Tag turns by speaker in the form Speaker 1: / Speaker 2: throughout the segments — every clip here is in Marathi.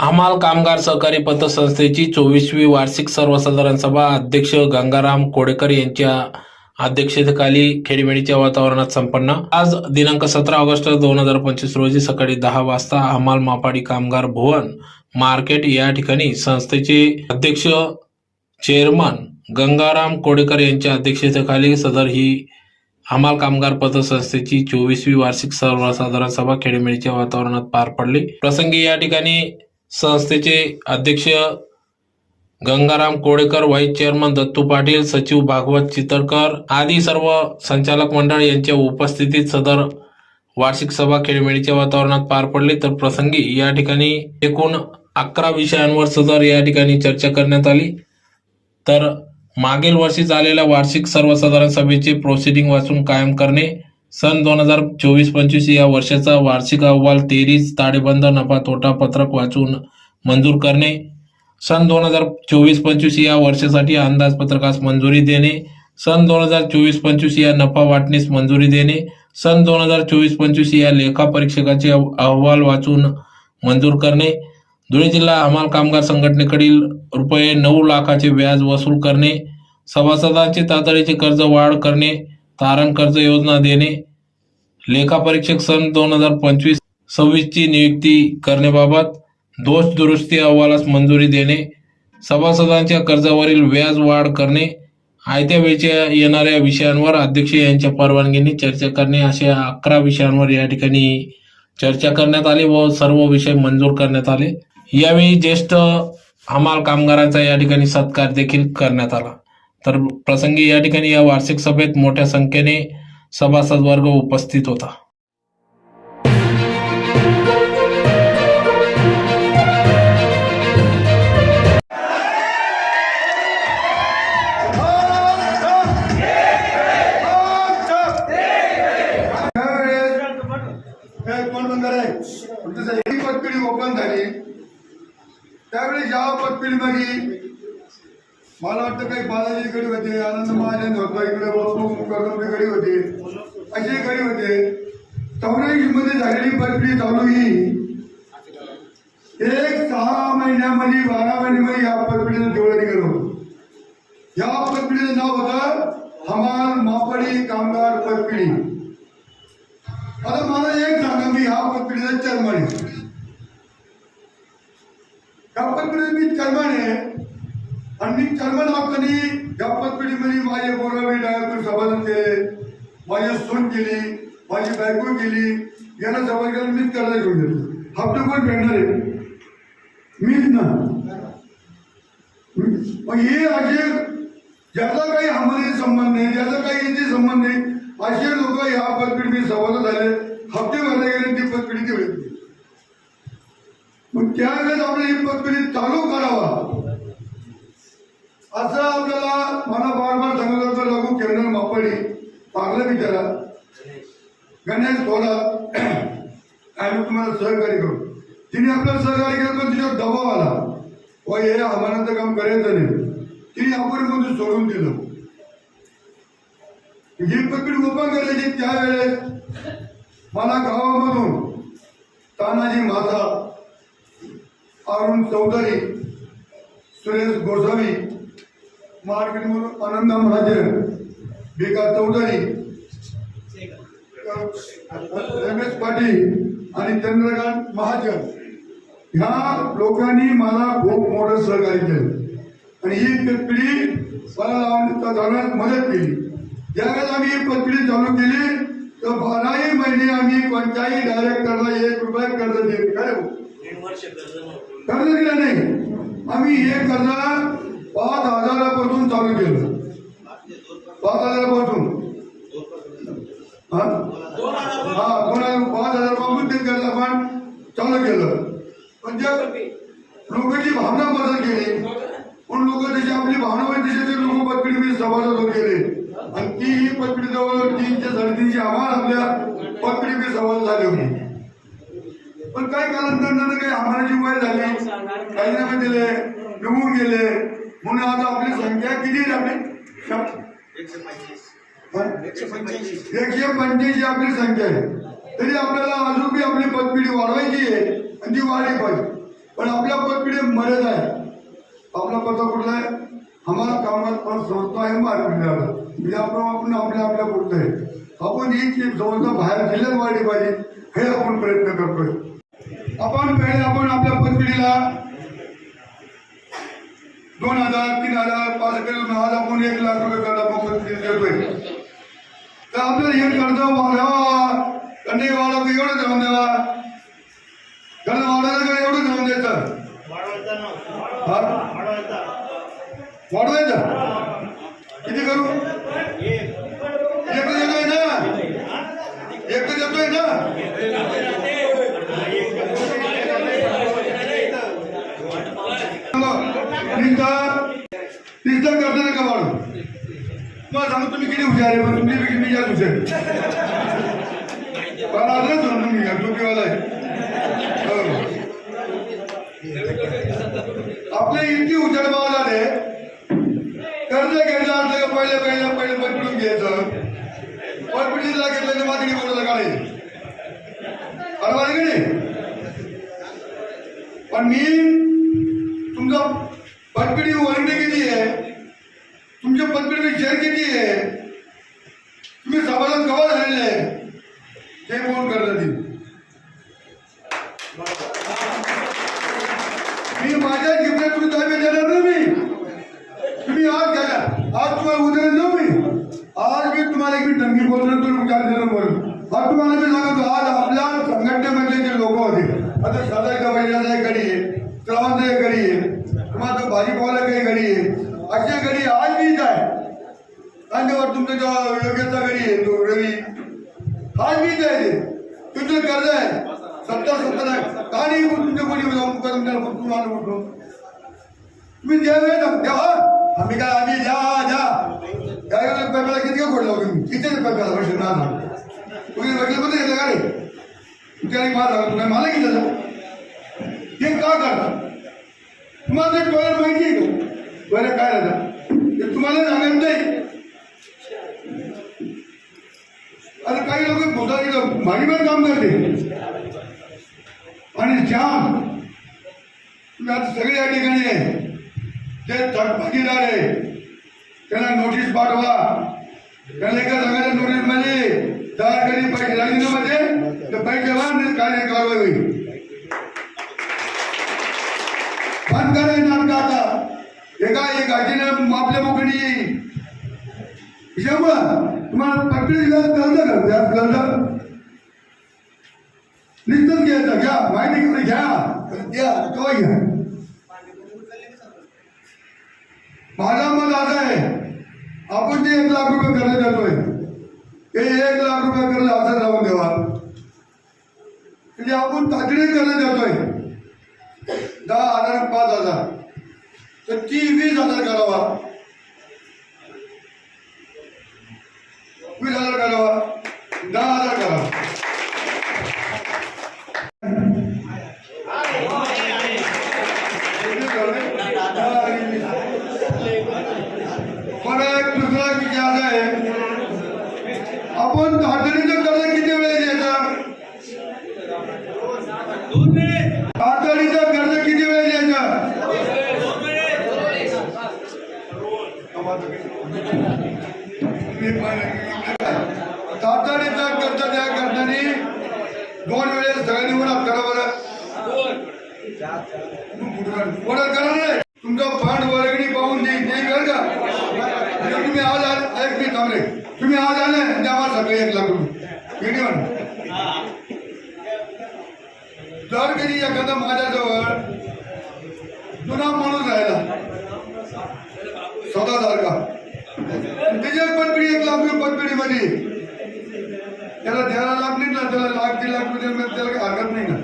Speaker 1: हमाल कामगार सहकारी पतसंस्थेची चोवीसवी वार्षिक सर्वसाधारण सभा अध्यक्ष गंगाराम कोडेकर यांच्या अध्यक्षतेखाली खेडीमेडीच्या वातावरणात संपन्न. आज दिनांक सतरा ऑगस्ट दोन हजार पंचवीस रोजी सकाळी दहा वाजता हमाल मापाडी कामगार भुवन मार्केट या ठिकाणी संस्थेचे अध्यक्ष चेअरमन गंगाराम कोडेकर यांच्या अध्यक्षतेखाली सदर ही हमाल कामगार पतसंस्थेची चोवीसवी वार्षिक सर्वसाधारण सभा खेडीमेडीच्या वातावरणात पार पडली. प्रसंगी या ठिकाणी संस्थेचे अध्यक्ष गंगाराम कोडेकर व्हाईस चेअरमन दत्तू पाटील सचिव भागवत चितळकर आदी सर्व संचालक मंडळ यांच्या उपस्थितीत सदर वार्षिक सभा खेळमेळीच्या वातावरणात पार पडली. तर प्रसंगी या ठिकाणी एकूण अकरा विषयांवर सदर या ठिकाणी चर्चा करण्यात आली. तर मागील वर्षी झालेल्या वार्षिक सर्वसाधारण सभेचे प्रोसिडिंग वाचून कायम करणे सन दोन हजार चोवीस पंचवीस या वर्षाचा वार्षिक अहवाल तेरीस ताळेबंद नफा तोटा पत्रक वाचून मंजूर करणे. सन दोन हजार चोवीस पंचवीस या वर्षासाठी अंदाजपत्रकास मंजुरी देणे. सन दोन हजार चोवीस पंचवीस या नफा वाटणीस मंजुरी देणे. सन दोन हजार चोवीस पंचवीस या लेखा परीक्षकाचे अहवाल वाचून मंजूर करणे. धुळे जिल्हा हमाल कामगार संघटनेकडील रुपये नऊ लाखाचे व्याज वसूल करणे. सभासदांचे तातडीचे कर्ज वाढ करणे. तारण कर्ज योजना देणे लेखापरीक्षक सन दोन हजार पंचवीस सव्वीसची नियुक्ती करण्याबाबत दोष दुरुस्ती अहवालास मंजुरी देणे सभासदांच्या कर्जावरील व्याज वाढ करणे आयत्या वेळच्या येणाऱ्या विषयांवर अध्यक्ष यांच्या परवानगीने चर्चा करणे अशा अकरा विषयांवर या ठिकाणी चर्चा करण्यात आली व सर्व विषय मंजूर करण्यात आले. यावेळी ज्येष्ठ हमाल कामगारांचा या ठिकाणी सत्कार देखील करण्यात आला. तर प्रसंगी या ठिकाणी या वार्षिक सभेत मोठ्या संख्येने सभासद वर्ग उपस्थित होता.
Speaker 2: ओपन झाली. त्यावेळी ज्या पतपिढीमध्ये मला वाटतं काही बालाजी गडी होते आनंद महाजन होता इकडे वस्तू गडी होते. असे गडी होते. चौऱ्याऐंशी मध्ये झालेली पतपिढी चालू ही. एक सहा महिन्यामध्ये बारा महिन्यामध्ये या पतपिढीचं डोळे गेलो या पतपिढीचं नाव होतं हमाल मापडी कामगार पतपिढी आता मला एक सांगा मी ह्या पतपिढीचा चर्मन आहे या पतपिढीचा मी चर्मन आहे आणि मी या पतपिढीमध्ये माझे बोलावे डायरेक्टर केले माझी सून केली माझी बायको केली यांना जबाबदारी मीच कर्ज घेऊन दिलं हप्ते पण भेटणार आहे? मीच ना. मग हे असे ज्याचा काही आम्हाला संबंध नाही ज्याचा काही यांचे संबंध नाही असे लोक या पतपिढीमध्ये सभासद झाले हप्ते भरले गेले ती पतपिढी तेवढी मग त्यावेळेस आपण ही पतपिढी चालू करावा. असं आपल्याला मला बारबार सांगत होतं लघु केंद्र मापडी चांगलं विचारा गणेश थोडा आम्ही तुम्हाला सहकार्य करू. तिने आपल्याला सहकार्य केलं पण तिच्यावर दबाव आला. व हे आव्हानाचं काम करायचं नाही. तिने आपण मधून सोडून दिलं. ही पकडी ओपन करायची त्यावेळेस मला गावामधून तानाजी माता अरुण चौधरी सुरेश गोसावी मार्केटमधून आनंद महाजन विकास चौधरी रमेश पाटील आणि चंद्रकांत महाजन. ह्या लोकांनी मला खूप मोठं सहकार्य केलं. आणि ही पिढी मला चालवण्यात मदत केली. ज्यावेळेस आम्ही ही पतपिढी चालू केली तर बाराही महिने आम्ही कोणत्याही डायरेक्टरला एक रुपया कर्ज देत काय? कर्ज दिलं नाही. आम्ही हे कर्ज पाच हजारापासून चालू केलं. पाच हजारापासून हा? हा हजार पाच हजारापासून ते कर्ज आपण चालू केलं. पण त्या लोकांची भावना बदल केली पण लोक त्याची आपली भावना होती तसे ते लोक पतपिढी सभासद होत गेले. आणि ती ही पतपिढी जवळ तीनशे साडेतीनशे आम्हाला आपल्या पतपिढी सभासद झाले होते. पण काय कालांतरानं काही आम्हालाची वय झाली. राजीनामे दिले निघून गेले. म्हणून आता आपली संख्या किती आपली? हा? एकशे पंच्याऐंशी. आपली संख्या आहे. तरी आपल्याला अजून बी आपली पतपिढी वाढवायची आहे आणि ती वाढली पाहिजे. पण आपल्या मर्यादा आहे. आपला पत्ता कुठला आहे? आम्हाला कामात पण संस्था आहे मार्केट म्हणजे आपण आपण आपल्या आपल्या पुरतं आहे. आपण ही संस्था बाहेर जिल्ह्यात वाढली पाहिजे हे आपण प्रयत्न करतोय. आपण पहिले आपण आपल्या पतपिढीला दोन हजार तीन हजार पाच करून आज आपण एक लाख रुपये कर्ज मोफत देतोय तर आपल्याला हे कर्ज वाढवा की एवढं जाऊन द्यावा कर्ज वाढवायला का एवढं जाऊन द्यायचं हा? वाढवायचं किती करू एक तर देतोय ना एक तर देतोय ना निस्ता निस्ता करता नका वाढू तुम्हाला सांगतो तुम्ही किती हुशार आहे पण तुमची किती जास्त हुशार मला आदरच म्हणून तुम्ही घ्या टोपीवाला आपले इतकी हुशार भाव झाले कर्ज घ्यायचं असलं का पहिले पहिले पहिले पटकून घ्यायचं? पटपिटीला घेतलं तर मागणी बोलायला काढायची. बरोबर आहे की नाही. पण मी तुमचा पटपिटी वर्गणी किती आहे तुमच्या पतपेढीचे शेअर किती आहे तुम्ही समाजात कवा झालेले आहे ते कोण करतात ते? मी माझ्या जीवनात तुम्ही दाबे देणार ना मी तुम्ही आज घ्या आज तुम्हाला उदाहरण देऊ मी आज मी तुम्हाला एक मी टंकी बोलतो तुम्ही विचार देणार म्हणून आज तुम्हाला मी सांगतो आज आपल्या संघटनेमधले जे लोक होते आता सदाचा महिन्याचा एक गडी आहे श्रावणचा एक गडी आहे तुम्हाला भाजीपाला काही गडी आहे असे गडी आज मी इथं आहे कांदेवर तुमचा जो योग्यता गडी आहे तो रवी आज मी इथं आहे ते. तुमचं कर्ज आहे सत्तर सत्तर आहे का नाही तुमच्या कोणी जाऊन करून त्याला तुम्हाला उठून तुम्ही द्या वेळ ना द्या हा. आम्ही काय आम्ही द्या द्या काय करतो पेपरला किती का खोडला तुम्ही? किती पेपरला वर्ष ना तुम्ही वकील पण घेतलं का रे? तुमच्या मार तुम्ही मला किती झालं. हे का करता? तुम्हाला ते टॉयलेट माहिती आहे का? बरं काय राहतं ते तुम्हाला सांगत नाही. अरे काही लोक भूताची भाडीवर काम करते. आणि जाम. तुम्ही आता सगळे या ठिकाणी आहे. ते थकबाकीदार आहे त्यांना नोटीस पाठवा. त्याला एका सांगायच्या नोटीसमध्ये दहा कधी पैसे राजीनामध्ये तर पैसे वाढ काय कारवाई होईल. बंद करायचं नाटक आता. एका एक गाठीनं आपल्या मोकडी त्याच्यामुळं तुम्हाला पटकन कळतं का व्याज कळतं निघतच घ्यायचं घ्या माहिती करून घ्या. द्या केव्हा घ्या. माझा मत असं आहे आपण जे एक लाख रुपये कर्ज देतोय ते एक लाख रुपये कर्ज असं राहून देवा म्हणजे आपण तातडी कर्ज देतोय दहा हजार पाच हजार. तर ती वीस हजार करावा. वीस हजार करावा दहा हजार करावा मला एक दुसरा विचार आहे आपण तातडीचं कर्ज किती वेळेस द्यायचा तातडीचं कर्ज किती वेळेस द्यायचं तातडीचं कर्ज द्या करताना दोन वेळेस सगळ्यांनी म्हणा करा बरं. ऑर्डर करा नाही तुमचा फंड वर्गणी पाहून देईल नाही बरं का? म्हणजे तुम्ही आज आले ऐक मी थांबले. तुम्ही आज आले द्यावा सगळे एक लाख रुपये. जर कधी एखादा माझ्याजवळ जुना माणूस राहिला स्वतःसारखा त्याच्या पतपिढी एक लाख रुपये पतपिढीमध्ये त्याला द्यायला लागली ना त्याला लाख दीड लाख रुपये द्यायला त्याला काही हरकत नाही ना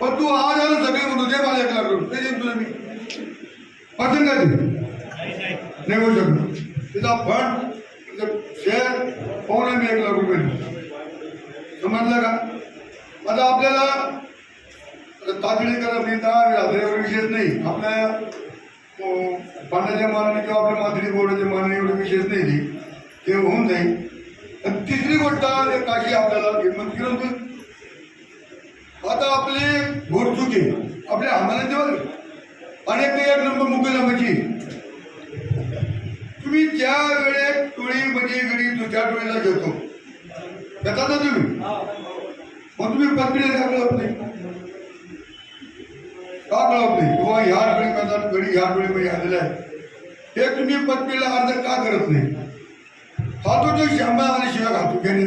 Speaker 2: पण तू आज आलं सगळे म्हणतो दे मला एक लाख रुपये ते देईन तुला मी. पसंत काय नाही होऊ शकत तिचा फंड शेअर पाहून आम्ही एक लाख रुपये समजलं का? आता आपल्याला तातडी करत नाही तर विशेष नाही. आपल्या पाण्याच्या मानाने किंवा आपल्या माथडी बोर्डाच्या मानाने एवढं विशेष नाही. ते होऊन जाईल. आणि तिसरी गोष्ट एक काशी आपल्याला किंमत किरण आता आपले घोडचुके आपल्या आम्हाला अनेक आणि ते एक नंबर मुकदमाची तुम्ही ज्या वेळेत टोळी म्हणजे गडी दुसऱ्या टोळीला घेतो घेता ना तुम्ही? मग तुम्ही पत्नीला का नाही? का कळवत नाही? किंवा ह्या टोळीमध्ये गडी ह्या टोळीमध्ये आलेला आहे हे तुम्ही पत्नीला अर्ज का करत नाही? हा तो जो श्यामा आणि शिवाय घालतो घेणे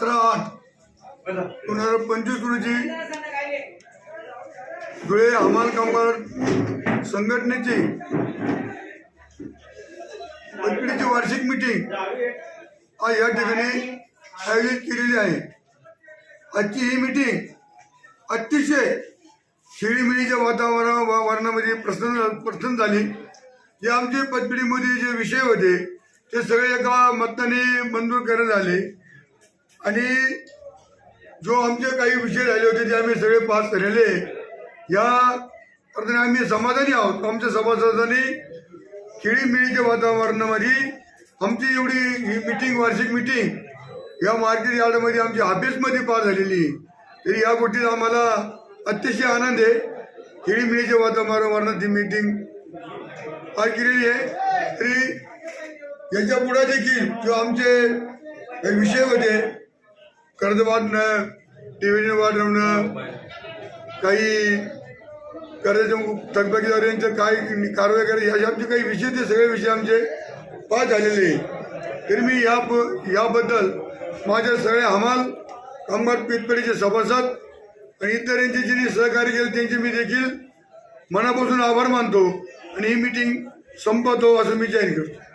Speaker 2: सतरा आठ दोन हजार पंचवीस रोजी धुळे हमाल कामगार संघटनेची पंचवीची वार्षिक मिटिंग आज या ठिकाणी आयोजित केलेली आहे. आजची ही मिटिंग अतिशय खेळीमेळीच्या वातावरण वातावरणामध्ये प्रसन्न प्रसन्न झाली. जे आमचे पतपिढीमध्ये जे विषय होते ते सगळे एका मताने मंजूर करण्यात आले. आणि जो आमचे काही विषय झाले होते ते आम्ही सगळे पास केलेले या अर्थाने आम्ही समाधानी आहोत. आमच्या सभासदांनी खेळीमेळीच्या वातावरणामध्ये आमची एवढी ही मिटिंग वार्षिक मिटिंग या मार्केट यार्डमध्ये आमची ऑफिसमध्ये पार झालेली आहे. तरी या गोष्टीत आम्हाला अतिशय आनंद आहे. खेळीमेळीच्या वातावरणात ही मिटिंग पार केलेली आहे. तरी याच्यापुढे देखील जो आमचे विषय होते कर्ज वाढणं डिव्हिजन वाढवणं काही कर्जाच्या थकबाकीदारांचं काय कारवाई करायची असे आमचे काही विषय ते सगळे विषय आमचे पास झालेले आहे. तरी मी या याबद्दल माझ्या सगळ्या हमाल कामगार पितपेढीचे सभासद आणि इतर यांचे ज्यांनी सहकार्य केले त्यांचे मी देखील मनापासून आभार मानतो आणि ही मिटिंग संपवतो असं मी जाहीर करतो